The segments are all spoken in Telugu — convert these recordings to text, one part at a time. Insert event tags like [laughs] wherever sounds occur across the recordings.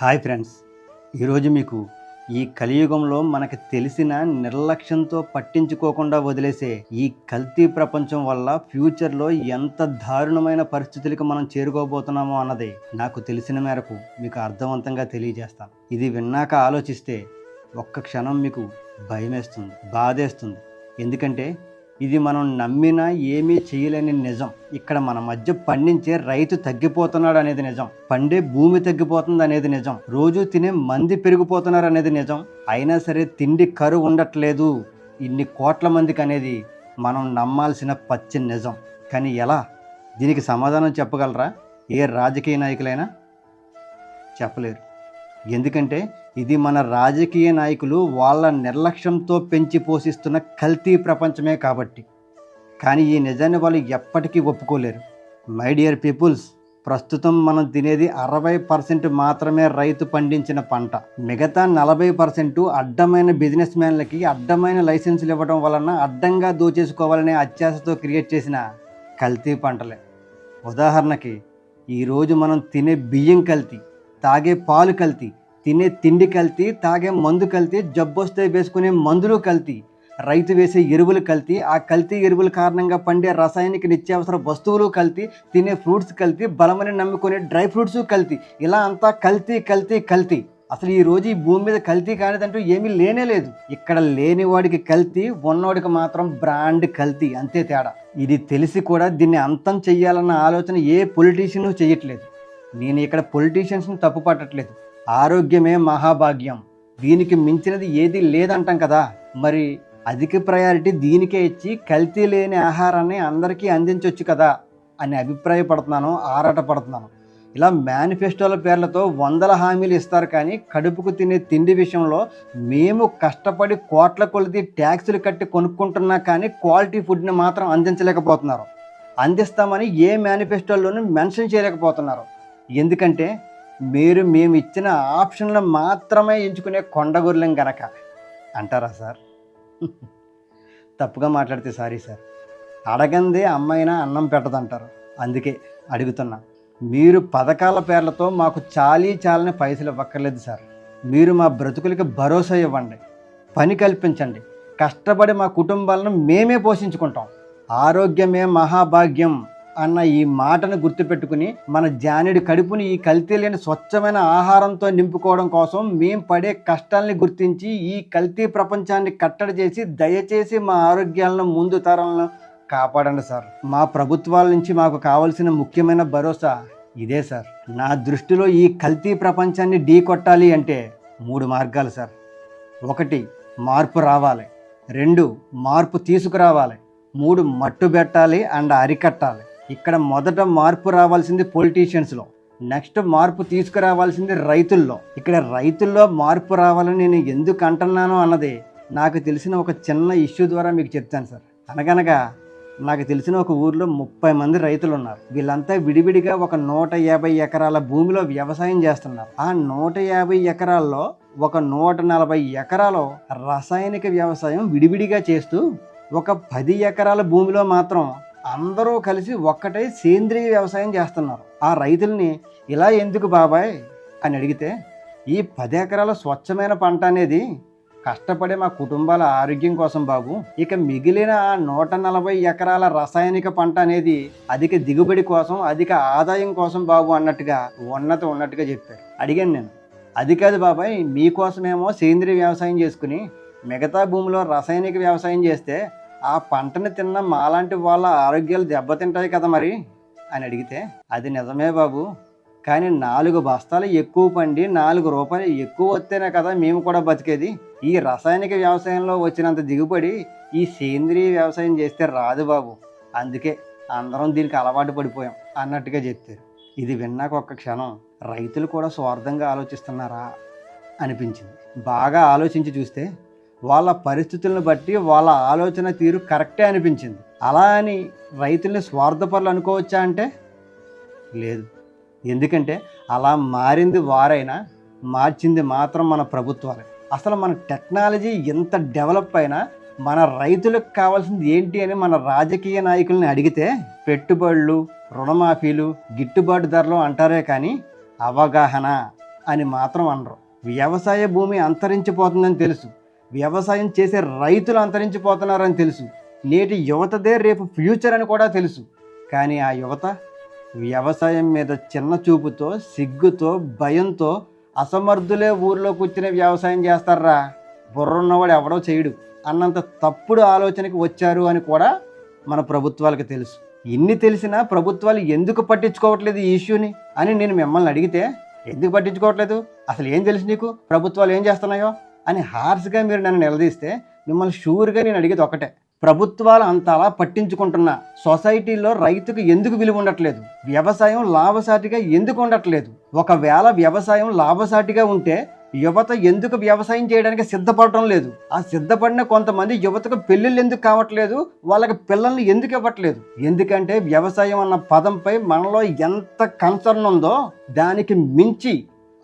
Hi friends. ఈరోజు మీకు ఈ కలియుగంలో మనకు తెలిసిన నిర్లక్ష్యంతో పట్టించుకోకుండా వదిలేసే ఈ కల్తీ ప్రపంచం వల్ల ఫ్యూచర్లో ఎంత దారుణమైన పరిస్థితులకు మనం చేరుకోబోతున్నామో అన్నది నాకు తెలిసిన మేరకు మీకు అర్థవంతంగా తెలియజేస్తాను. ఇది విన్నాక ఆలోచిస్తే ఒక్క క్షణం మీకు భయమేస్తుంది బాధేస్తుంది. ఎందుకంటే ఇది మనం నమ్మినా ఏమీ చేయలేని నిజం. ఇక్కడ మన మధ్య పండించే రైతు తగ్గిపోతున్నాడు అనేది నిజం. పండే భూమి తగ్గిపోతుంది అనేది నిజం. రోజు తినే మంది పెరిగిపోతున్నారు అనేది నిజం. అయినా సరే తిండి కరువు ఉండట్లేదు. ఇన్ని కోట్ల మందికి అనేది మనం నమ్మాల్సిన పచ్చి నిజం. కానీ ఎలా? దీనికి సమాధానం చెప్పగలరా? ఏ రాజకీయ నాయకులైనా? చెప్పలేరు. ఎందుకంటే ఇది మన రాజకీయ నాయకులు వాళ్ళ నిర్లక్ష్యంతో పెంచి పోషిస్తున్న కల్తీ ప్రపంచమే కాబట్టి. కానీ ఈ నిజాన్ని వాళ్ళు ఎప్పటికీ ఒప్పుకోలేరు. మై డియర్ పీపుల్స్ ప్రస్తుతం మనం తినేది అరవై పర్సెంట్ మాత్రమే రైతు పండించిన పంట. మిగతా నలభై పర్సెంట్ అడ్డమైన బిజినెస్ మ్యాన్లకి అడ్డమైన లైసెన్సులు ఇవ్వడం వలన అడ్డంగా దోచేసుకోవాలనే అత్యాశతో క్రియేట్ చేసిన కల్తీ పంటలే. ఉదాహరణకి ఈరోజు మనం తినే బియ్యం కల్తీ. తాగే పాలు కల్తీ తినే తిండి కల్తీ తాగే మందు కల్తీ జబ్బొస్తే వేసుకునే మందులు కల్తీ రైతు వేసే ఎరువులు కల్తీ ఆ కల్తీ ఎరువుల కారణంగా పండే రసాయనిక నిత్యావసర వస్తువులు కల్తీ తినే ఫ్రూట్స్ కల్తీ బలమని నమ్ముకునే డ్రై ఫ్రూట్స్ కల్తీ ఇలా అంతా కల్తీ కల్తీ కల్తీ. అసలు ఈ రోజు ఈ భూమి మీద కల్తీ కానిదంటూ ఏమీ లేనే లేదు. ఇక్కడ లేనివాడికి కల్తీ ఉన్నవాడికి మాత్రం బ్రాండ్ కల్తీ అంతే తేడా. ఇది తెలిసి కూడా దీన్ని అంతం చెయ్యాలన్న ఆలోచన ఏ పొలిటీషియను చేయట్లేదు నేను ఇక్కడ పొలిటీషియన్స్ని తప్పు పట్టట్లేదు ఆరోగ్యమే మహాభాగ్యం. దీనికి మించినది ఏది లేదంటాం కదా. మరి అధిక ప్రయారిటీ దీనికే ఇచ్చి కల్తీ లేని ఆహారాన్ని అందరికీ అందించవచ్చు కదా అని అభిప్రాయపడుతున్నాను ఆరాటపడుతున్నాను. ఇలా మేనిఫెస్టోల పేర్లతో వందల హామీలు ఇస్తారు కానీ కడుపుకు తినే తిండి విషయంలో మేము కష్టపడి కోట్ల కొలది ట్యాక్సులు కట్టి కొనుక్కుంటున్నా కానీ క్వాలిటీ ఫుడ్ని మాత్రం అందించలేకపోతున్నారు. అందిస్తామని ఏ మేనిఫెస్టోల్లోనూ మెన్షన్ చేయలేకపోతున్నారు. ఎందుకంటే మీరు మేము ఇచ్చిన ఆప్షన్లు మాత్రమే ఎంచుకునే కొండగొర్రెం గనక. అంటారా సార్? [laughs] తప్పుగా మాట్లాడితే సారీ సార్. అడగంది అమ్మైనా అన్నం పెట్టదంటారు. అందుకే అడుగుతున్నా మీరు పథకాల పేర్లతో మాకు చాలీ చాలని పైసలు ఇవ్వక్కర్లేదు సార్. మీరు మా బ్రతుకులకి భరోసా ఇవ్వండి పని కల్పించండి కష్టపడి మా కుటుంబాలను మేమే పోషించుకుంటాం. ఆరోగ్యమే మహాభాగ్యం. అన్న ఈ మాటను గుర్తుపెట్టుకుని మన జానుడి కడుపుని ఈ కల్తీ లేని స్వచ్ఛమైన ఆహారంతో నింపుకోవడం కోసం మేం పడే కష్టాల్ని గుర్తించి ఈ కల్తీ ప్రపంచాన్ని కట్టడి చేసి దయచేసి మా ఆరోగ్యాలను ముందు తరాలను కాపాడండి సార్. మా ప్రభుత్వాల నుంచి మాకు కావలసిన ముఖ్యమైన భరోసా ఇదే సార్. నా దృష్టిలో ఈ కల్తీ ప్రపంచాన్ని ఢీ కొట్టాలి అంటే మూడు మార్గాలు సార్. ఒకటి మార్పు రావాలి. రెండు మార్పు తీసుకురావాలి. మూడు మట్టు పెట్టాలి అండ్ అరికట్టాలి. ఇక్కడ మొదట మార్పు రావాల్సింది పొలిటీషియన్స్లో నెక్స్ట్ మార్పు తీసుకురావాల్సింది రైతుల్లో. ఇక్కడ రైతుల్లో మార్పు రావాలని నేను ఎందుకు అంటున్నాను అన్నది నాకు తెలిసిన ఒక చిన్న ఇష్యూ ద్వారా మీకు చెప్తాను సార్. అనగనగా నాకు తెలిసిన ఒక ఊర్లో ముప్పై మంది రైతులు ఉన్నారు వీళ్ళంతా విడివిడిగా ఒక నూట యాభై ఎకరాల భూమిలో వ్యవసాయం చేస్తున్నారు. ఆ నూట యాభై ఎకరాల్లో ఒక నూట నలభై ఎకరాలు రసాయనిక వ్యవసాయం విడివిడిగా చేస్తూ ఒక పది ఎకరాల భూమిలో మాత్రం అందరూ కలిసి ఒక్కటై సేంద్రియ వ్యవసాయం చేస్తున్నారు. ఆ రైతుల్ని ఇలా ఎందుకు బాబాయ్ అని అడిగితే ఈ పది ఎకరాల స్వచ్ఛమైన పంట అనేది కష్టపడే మా కుటుంబాల ఆరోగ్యం కోసం బాబు. ఇక మిగిలిన ఆ నూట నలభై ఎకరాల రసాయనిక పంట అనేది అధిక దిగుబడి కోసం అధిక ఆదాయం కోసం బాబు అన్నట్టుగా ఉన్నత ఉన్నట్టుగా చెప్పారు. అడిగాను నేను. అది కాదు బాబాయ్ మీకోసమేమో సేంద్రియ వ్యవసాయం చేసుకుని మిగతా భూమిలో రసాయనిక వ్యవసాయం చేస్తే ఆ పంటని తిన్న మాలాంటి వాళ్ళ ఆరోగ్యాలు దెబ్బతింటాయి కదా మరి? అని అడిగితే అది నిజమే బాబు. కానీ నాలుగు బస్తాలు ఎక్కువ పండి నాలుగు రూపాయలు ఎక్కువ వస్తేనే కదా మేము కూడా బతికేది. ఈ రసాయనిక వ్యవసాయంలో వచ్చినంత దిగుబడి ఈ సేంద్రియ వ్యవసాయం చేస్తే రాదు బాబు. అందుకే అందరం దీనికి అలవాటు పడిపోయాం అన్నట్టుగా చెప్తారు ఇది విన్నాక ఒక్క క్షణం రైతులు కూడా స్వార్థంగా ఆలోచిస్తున్నారా? అనిపించింది. బాగా ఆలోచించి చూస్తే వాళ్ళ పరిస్థితులను బట్టి వాళ్ళ ఆలోచన తీరు కరెక్టే అనిపించింది. అలా అని రైతుల్ని స్వార్థపరులు అనుకోవచ్చా అంటే? లేదు. ఎందుకంటే అలా మారింది వారైనా మార్చింది మాత్రం మన ప్రభుత్వాలే. అసలు మన టెక్నాలజీ ఎంత డెవలప్ అయినా మన రైతులకు కావాల్సింది ఏంటి అని మన రాజకీయ నాయకుల్ని అడిగితే పెట్టుబడులు రుణమాఫీలు గిట్టుబాటు ధరలు అంటారే కానీ అవగాహన అని మాత్రం అనరు. వ్యవసాయ భూమి అంతరించిపోతుందని తెలుసు. వ్యవసాయం చేసే రైతులు అంతరించిపోతున్నారని తెలుసు. నేటి యువతదే రేపు ఫ్యూచర్ అని కూడా తెలుసు. కానీ ఆ యువత వ్యవసాయం మీద చిన్న చూపుతో సిగ్గుతో భయంతో అసమర్థులే ఊర్లో కూర్చుని వ్యవసాయం చేస్తారా? బుర్రున్నవాడు ఎవడో చేయడు. అన్నంత తప్పుడు ఆలోచనకి వచ్చారు అని కూడా మన ప్రభుత్వాలకు తెలుసు. ఇన్ని తెలిసినా ప్రభుత్వాలు ఎందుకు పట్టించుకోవట్లేదు ఈ ఇష్యూని అని నేను మిమ్మల్ని అడిగితే ఎందుకు పట్టించుకోవట్లేదు? అసలు ఏం తెలుసు నీకు? ప్రభుత్వాలు ఏం చేస్తున్నాయో? అని హార్స్గా మీరు నన్ను నిలదీస్తే మిమ్మల్ని షూర్గా నేను అడిగేది ఒకటే. ప్రభుత్వాలు అంత అలా పట్టించుకుంటున్నా సొసైటీలో రైతుకు ఎందుకు విలువ ఉండట్లేదు? వ్యవసాయం లాభసాటిగా ఎందుకు ఉండట్లేదు? ఒకవేళ వ్యవసాయం లాభసాటిగా ఉంటే యువత ఎందుకు వ్యవసాయం చేయడానికి సిద్ధపడటం లేదు? ఆ సిద్ధపడిన కొంతమంది యువతకు పెళ్ళిళ్ళు ఎందుకు కావట్లేదు? వాళ్ళకి పిల్లల్ని ఎందుకు ఇవ్వట్లేదు? ఎందుకంటే వ్యవసాయం అన్న పదంపై మనలో ఎంత కన్సర్న్ ఉందో దానికి మించి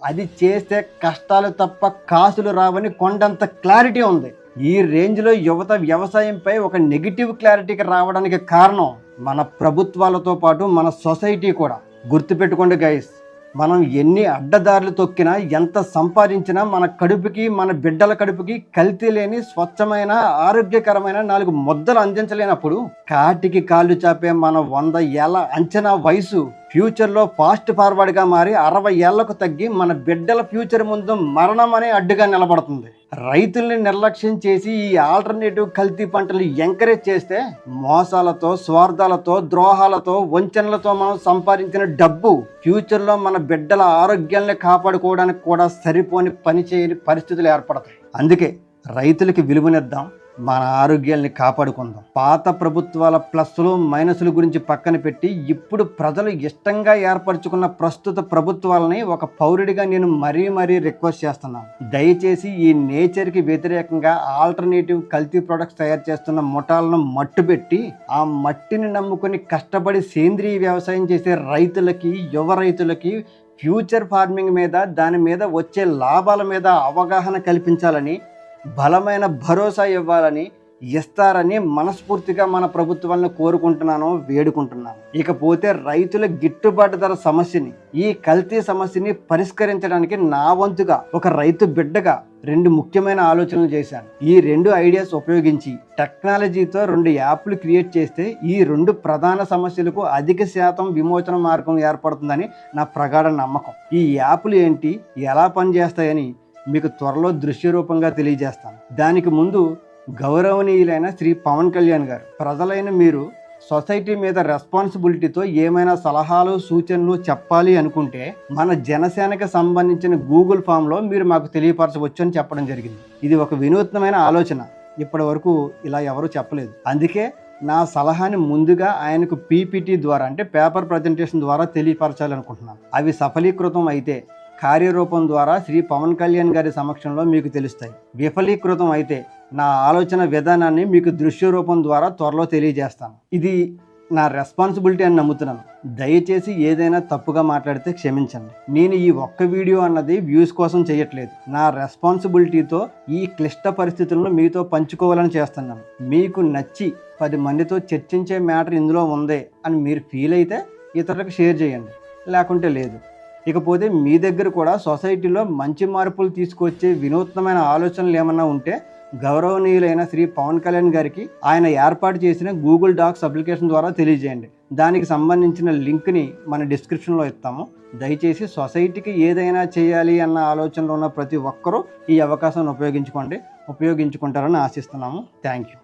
అది చేస్తే కష్టాలు తప్ప కాసులు రావని కొండంత క్లారిటీ ఉంది. ఈ రేంజ్లో యువత వ్యవసాయంపై ఒక నెగిటివ్ క్లారిటీకి రావడానికి కారణం మన ప్రభుత్వాలతో పాటు మన సొసైటీ కూడా. గుర్తుపెట్టుకోండి గైస్ మనం ఎన్ని అడ్డదారులు తొక్కినా ఎంత సంపాదించినా మన కడుపుకి మన బిడ్డల కడుపుకి కల్తీ లేని స్వచ్ఛమైన ఆరోగ్యకరమైన నాలుగు ముద్దలు అందించలేనప్పుడు కాటికి కాళ్ళు చాపే మన వంద ఏళ్ళ అంచనా వయసు ఫ్యూచర్లో ఫాస్ట్ ఫార్వర్డ్గా మారి అరవై ఏళ్ళకు తగ్గి మన బిడ్డల ఫ్యూచర్ ముందు మరణం అనే అడ్డుగా నిలబడుతుంది. రైతుల్ని నిర్లక్ష్యం చేసి ఈ ఆల్టర్నేటివ్ కల్తీ పంటలు ఎంకరేజ్ చేస్తే మోసాలతో స్వార్థాలతో ద్రోహాలతో వంచనలతో మనం సంపాదించిన డబ్బు ఫ్యూచర్లో మన బిడ్డల ఆరోగ్యాన్ని కాపాడుకోవడానికి కూడా సరిపోని పని చేయని పరిస్థితులు ఏర్పడతాయి. అందుకే రైతులకి విలువనిద్దాం మన ఆరోగ్యాల్ని కాపాడుకుందాం. పాత ప్రభుత్వాల ప్లస్లు మైనస్ల గురించి పక్కన పెట్టి ఇప్పుడు ప్రజలు ఇష్టంగా ఏర్పరచుకున్న ప్రస్తుత ప్రభుత్వాలని ఒక పౌరుడిగా నేను మరీ మరీ రిక్వెస్ట్ చేస్తున్నాను. దయచేసి ఈ నేచర్కి వ్యతిరేకంగా ఆల్టర్నేటివ్ కల్తీ ప్రొడక్ట్స్ తయారు చేస్తున్న ముఠాలను మట్టుబెట్టి ఆ మట్టిని నమ్ముకొని కష్టపడి సేంద్రీయ వ్యవసాయం చేసే రైతులకి యువ రైతులకి ఫ్యూచర్ ఫార్మింగ్ మీద దాని మీద వచ్చే లాభాల మీద అవగాహన కల్పించాలని బలమైన భరోసా ఇవ్వాలని ఇస్తారని మనస్ఫూర్తిగా మన ప్రభుత్వాలను కోరుకుంటున్నాను వేడుకుంటున్నాను. ఇకపోతే రైతుల గిట్టుబాటు ధర సమస్యని ఈ కల్తీ సమస్యని పరిష్కరించడానికి నా వంతుగా ఒక రైతు బిడ్డగా రెండు ముఖ్యమైన ఆలోచనలు చేశాను. ఈ రెండు ఐడియాస్ ఉపయోగించి టెక్నాలజీతో రెండు యాప్లు క్రియేట్ చేస్తే ఈ రెండు ప్రధాన సమస్యలకు అధిక శాతం విమోచన మార్గం ఏర్పడుతుందని నా ప్రగాఢ నమ్మకం. ఈ యాప్లు ఏంటి ఎలా పనిచేస్తాయని మీకు త్వరలో దృశ్య రూపంగా తెలియజేస్తాను. దానికి ముందు గౌరవనీయులైన శ్రీ పవన్ కళ్యాణ్ గారు ప్రజలైన మీరు సొసైటీ మీద రెస్పాన్సిబిలిటీతో ఏమైనా సలహాలు సూచనలు చెప్పాలి అనుకుంటే మన జనసేనకి సంబంధించిన గూగుల్ ఫామ్లో మీరు మాకు తెలియపరచవచ్చు అని చెప్పడం జరిగింది. ఇది ఒక వినూత్నమైన ఆలోచన. ఇప్పటి వరకు ఇలా ఎవరూ చెప్పలేదు. అందుకే నా సలహాని ముందుగా ఆయనకు పీపీటీ ద్వారా అంటే పేపర్ ప్రజెంటేషన్ ద్వారా తెలియపరచాలనుకుంటున్నాను. అవి సఫలీకృతం అయితే కార్యరూపం ద్వారా శ్రీ పవన్ కళ్యాణ్ గారి సమక్షంలో మీకు తెలుస్తాయి. విఫలీకృతం అయితే నా ఆలోచన విధానాన్ని మీకు దృశ్య రూపం ద్వారా త్వరలో తెలియజేస్తాను. ఇది నా రెస్పాన్సిబిలిటీ అని నమ్ముతున్నాను. దయచేసి ఏదైనా తప్పుగా మాట్లాడితే క్షమించండి. నేను ఈ ఒక్క వీడియో అన్నది వ్యూస్ కోసం చేయట్లేదు. నా రెస్పాన్సిబిలిటీతో ఈ క్లిష్ట పరిస్థితులను మీతో పంచుకోవాలని చేస్తున్నాను. మీకు నచ్చి పది మందితో చర్చించే మ్యాటర్ ఇందులో ఉంది అని మీరు ఫీల్ అయితే ఇతరులకు షేర్ చేయండి. లేకుంటే లేదు. ఇకపోతే మీ దగ్గర కూడా సొసైటీలో మంచి మార్పులు తీసుకొచ్చే వినూత్నమైన ఆలోచనలు ఏమన్నా ఉంటే గౌరవనీయులైన శ్రీ పవన్ కళ్యాణ్ గారికి ఆయన ఏర్పాటు చేసిన గూగుల్ డాక్స్ అప్లికేషన్ ద్వారా తెలియజేయండి. దానికి సంబంధించిన లింక్ని మన డిస్క్రిప్షన్లో ఇస్తాము. దయచేసి సొసైటీకి ఏదైనా చేయాలి అన్న ఆలోచనలో ఉన్న ప్రతి ఒక్కరూ ఈ అవకాశాన్ని ఉపయోగించుకోండి. ఉపయోగించుకుంటారని ఆశిస్తున్నాము. Thank you.